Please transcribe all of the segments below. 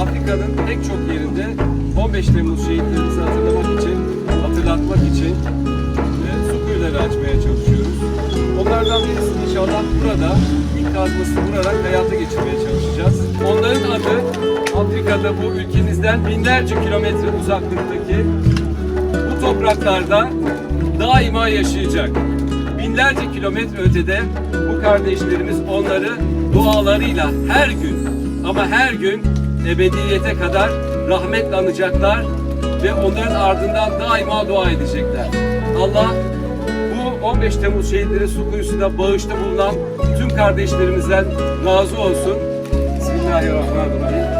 Afrika'nın pek çok yerinde 15 Temmuz şehitlerimizi hatırlamak için, hatırlatmak için e, su kuyuları açmaya çalışıyoruz. Onlardan birisini inşallah burada ilk kazmasını vurarak hayata geçirmeye çalışacağız. Onların adı Afrika'da bu ülkemizden binlerce kilometre uzaklıktaki bu topraklarda daima yaşayacak. Binlerce kilometre ötede bu kardeşlerimiz onları dualarıyla her gün ama her gün ebediyete kadar rahmetle anacaklar ve onların ardından daima dua edecekler. Allah bu 15 Temmuz şehitleri su kuyusunda bağışta bulunan tüm kardeşlerimizden razı olsun. Bismillahirrahmanirrahim.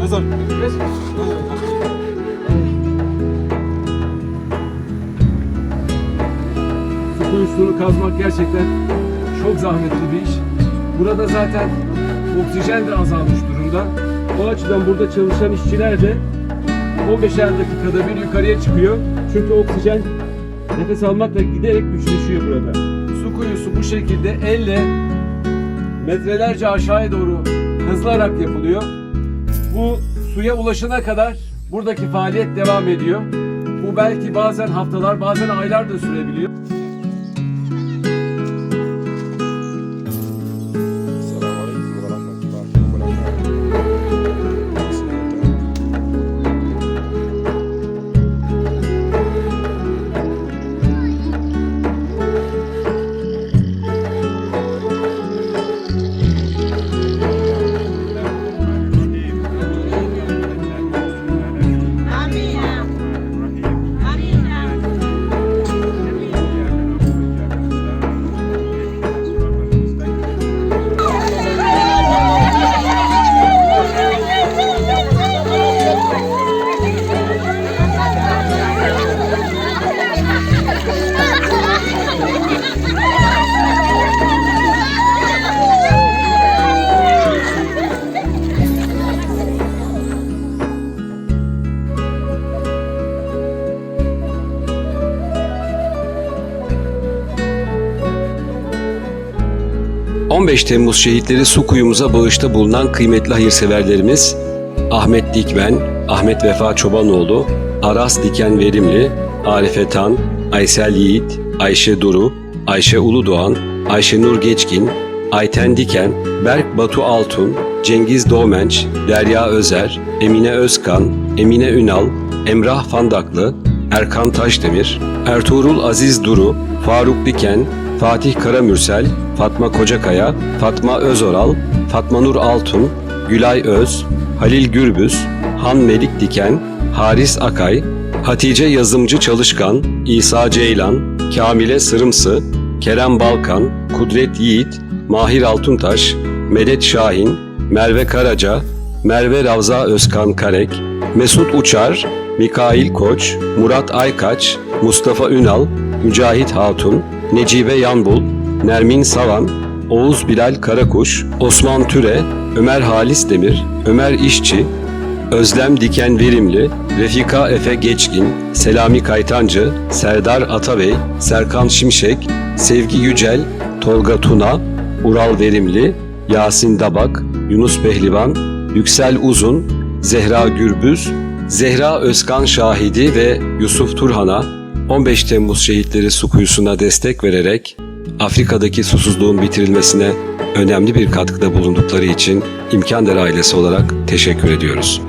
Hazır. Kuyusunu kazmak gerçekten çok zahmetli bir iş. Burada zaten oksijen de azalmış durumda. O açıdan burada çalışan işçiler de 15'er dakikada bir yukarıya çıkıyor. Çünkü oksijen nefes almakla giderek güçleşiyor burada. Su kuyusu bu şekilde elle metrelerce aşağıya doğru kazılarak yapılıyor. Bu suya ulaşana kadar buradaki faaliyet devam ediyor. Bu belki bazen haftalar, bazen aylar da sürebiliyor. 15 Temmuz şehitleri su kuyumuza bağışta bulunan kıymetli hayırseverlerimiz Ahmet Dikmen, Ahmet Vefa Çobanoğlu, Aras Diken Verimli, Arife Tan, Aysel Yiğit, Ayşe Duru, Ayşe Uludoğan, Ayşe Nur Geçkin, Ayten Diken, Berk Batu Altun, Cengiz Doğmenç, Derya Özer, Emine Özkan, Emine Ünal, Emrah Fandaklı, Erkan Taşdemir, Ertuğrul Aziz Duru, Faruk Diken, Fatih Karamürsel, Fatma Kocakaya, Fatma Özoral, Fatma Nur Altun, Gülay Öz, Halil Gürbüz, Han Melik Diken, Haris Akay, Hatice Yazımcı Çalışkan, İsa Ceylan, Kamile Sırımsı, Kerem Balkan, Kudret Yiğit, Mahir Altuntaş, Medet Şahin, Merve Karaca, Merve Ravza Özkan Karek, Mesut Uçar, Mikail Koç, Murat Aykaç, Mustafa Ünal, Mücahit Hatun, Necibe Yanbul, Nermin Savan, Oğuz Bilal Karakuş, Osman Türe, Ömer Halis Demir, Ömer İşçi, Özlem Diken Verimli, Refika Efe Geçkin, Selami Kaytancı, Serdar Atabey, Serkan Şimşek, Sevgi Yücel, Tolga Tuna, Ural Verimli, Yasin Dabak, Yunus Pehlivan, Yüksel Uzun, Zehra Gürbüz, Zehra Özkan Şahidi ve Yusuf Turhan'a 15 Temmuz şehitleri su kuyusuna destek vererek Afrika'daki susuzluğun bitirilmesine önemli bir katkıda bulundukları için İmkander ailesi olarak teşekkür ediyoruz.